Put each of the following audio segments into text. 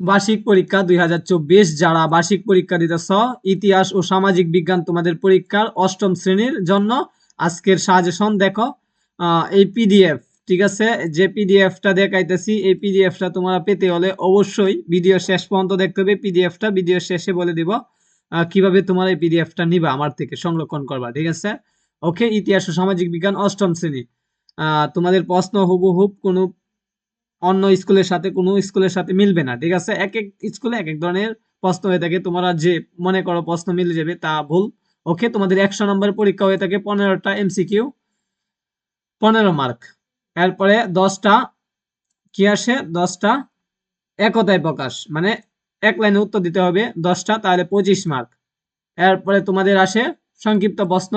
বার্ষিক পরীক্ষা দুই হাজার চব্বিশ, যারা বার্ষিক পরীক্ষা দিতেছ, ইতিহাস ও সামাজিক বিজ্ঞান তোমাদের পরীক্ষার অষ্টম শ্রেণির জন্য আজকের সাজেশন দেখো। এই পিডিএফ ঠিক আছে? যে পিডিএফটা দেখাইতেছি, এই পিডিএফটা তোমরা পেতে হলে অবশ্যই ভিডিও শেষ পর্যন্ত দেখতে হবে। পিডিএফটা ভিডিও শেষে বলে দিব কীভাবে তোমার এই পিডিএফটা নিবা আমার থেকে সংরক্ষণ করবা, ঠিক আছে? ওকে, ইতিহাস ও সামাজিক বিজ্ঞান অষ্টম শ্রেণি। তোমাদের প্রশ্ন হুবহুব কোনো অন্য স্কুলের সাথে, কোনো স্কুলের সাথে মিলবে না, ঠিক আছে? এক এক স্কুলে এক এক ধরনের প্রশ্ন হয়ে থাকে, তোমরা যে মনে করো প্রশ্ন মিলে যাবে, তা ভুল। ওকে, তোমাদের একশো নম্বর পরীক্ষা হয়ে থাকে পনেরোটা এমসিকিউ পনেরো মার্ক। এরপরে দশটা, কি আসে? দশটা, একতায় প্রকাশ মানে এক লাইনে উত্তর দিতে হবে, দশটা, তাহলে পঁচিশ মার্ক। এরপরে তোমাদের আসে সংক্ষিপ্ত প্রশ্ন,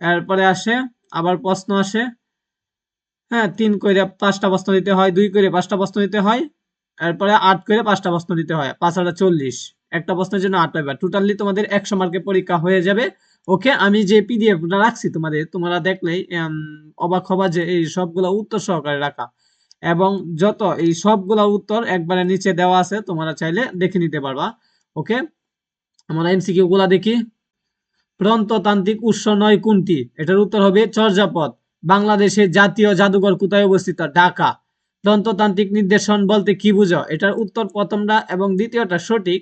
এরপরে আসে, আবার প্রশ্ন আসে হ্যাঁ তিন করে পাঁচটা প্রশ্ন দিতে হয়, দুই করে পাঁচটা প্রশ্ন দিতে হয়, এরপরে আট করে পাঁচটা প্রশ্ন দিতে হয়, পাঁচ হাজার চল্লিশ। একটা প্রশ্নের জন্য আট পেপার টোটালি তোমাদের একশো মার্কের পরীক্ষা হয়ে যাবে। ওকে, আমি যে পিডিএফ রাখছি তোমাদের, তোমরা দেখলেই অবাক হবা যে এই সবগুলো উত্তর সহকারে রাখা। এবং যত এই সবগুলা উত্তর একবারে নিচে দেওয়া আছে, তোমরা চাইলে দেখে নিতে পারবা। ওকে, আমরা এমসিকিউ গুলা দেখি। প্রন্ততান্ত্রিক উৎস নয় কোনটি? এটার উত্তর হবে চর্যাপদ। বাংলাদেশের জাতীয় জাদুঘর কোথায় অবস্থিত? ঢাকা। দন্ততান্ত্রিক নির্দেশন বলতে কি বুঝো? এটার উত্তর প্রথমটা এবং দ্বিতীয়টা সঠিক।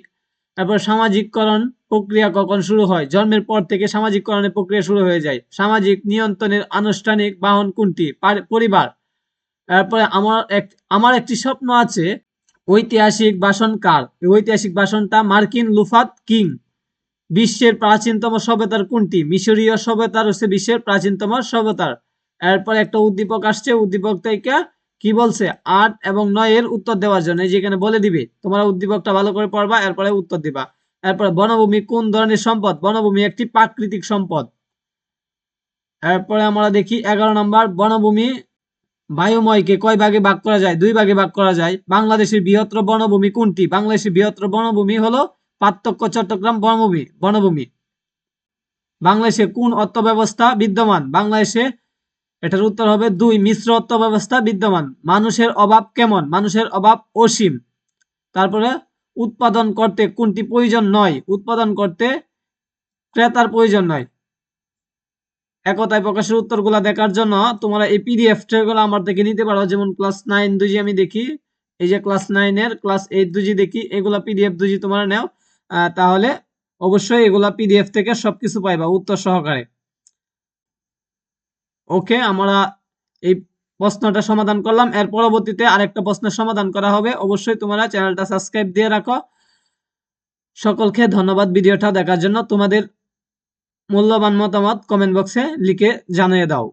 তারপর সামাজিককরণ প্রক্রিয়া কখন শুরু হয়? জন্মের পর থেকে সামাজিককরণের প্রক্রিয়া শুরু হয়ে যায়। সামাজিক নিয়ন্ত্রণের আনুষ্ঠানিক বাহন কোনটি? পরিবার। তারপরে আমার এক আমার একটি স্বপ্ন আছে। ঐতিহাসিক ভাষণ কার? ঐতিহাসিক বাসনটা মার্কিন লুফাত কিং। বিশ্বের প্রাচীনতম সভ্যতার কোনটি? মিশরীয় সভ্যতার হচ্ছে বিশ্বের প্রাচীনতম সভ্যতার। এরপর একটা উদ্দীপক আসছে, উদ্দীপক থেকে কি বলছে? আট এবং নয় এর উত্তর দেওয়ার জন্য। এই যে এখানে বলে দিবে, তোমরা উদ্দীপকটা ভালো করে পড়বা, এরপরে উত্তর দিবা। এরপরে বনভূমি কোন ধরনের সম্পদ? বনভূমি একটি প্রাকৃতিক সম্পদ। এরপরে আমরা দেখি এগারো নম্বর, বনভূমি বায়ুময়কে কয় ভাগে ভাগ করা যায়? দুই ভাগে ভাগ করা যায়। বাংলাদেশের বৃহত্তর বনভূমি কোনটি? বাংলাদেশের বৃহত্তর বনভূমি হলো পার্থক্য চট্টগ্রাম বনভূমি বনভূমি। বাংলাদেশে কোন অর্থ ব্যবস্থা বিদ্যমান? বাংলাদেশে এটার উত্তর হবে দুই, মিশ্র অর্থ ব্যবস্থা বিদ্যমান। মানুষের অভাব কেমন? মানুষের অভাব অসীম। তারপরে, উৎপাদন করতে কোনটি প্রয়োজন নয়? উৎপাদন করতে ক্রেতার প্রয়োজন নয়। একতায় প্রকাশের উত্তরগুলা দেখার জন্য তোমরা এই পিডিএফগুলো আমার থেকে নিতে পারো। যেমন ক্লাস নাইন দুজি আমি দেখি, এই যে ক্লাস নাইনের ক্লাস এইট দুজি দেখি, এগুলা পিডিএফ দুজি তোমরা নেও। তাহলে অবশ্যই এগুলা পিডিএফ থেকে সবকিছু পাইবা উত্তর সহকারে। ওকে, আমরা এই প্রশ্নটা সমাধান করলাম। এর পরবর্তীতে আরেকটা প্রশ্নের সমাধান করা হবে। অবশ্যই তোমরা চ্যানেলটা সাবস্ক্রাইব দিয়ে রাখো। সকলকে ধন্যবাদ ভিডিওটা দেখার জন্য। তোমাদের মূল্যবান মতামত কমেন্ট বক্সে লিখে জানিয়ে দাও।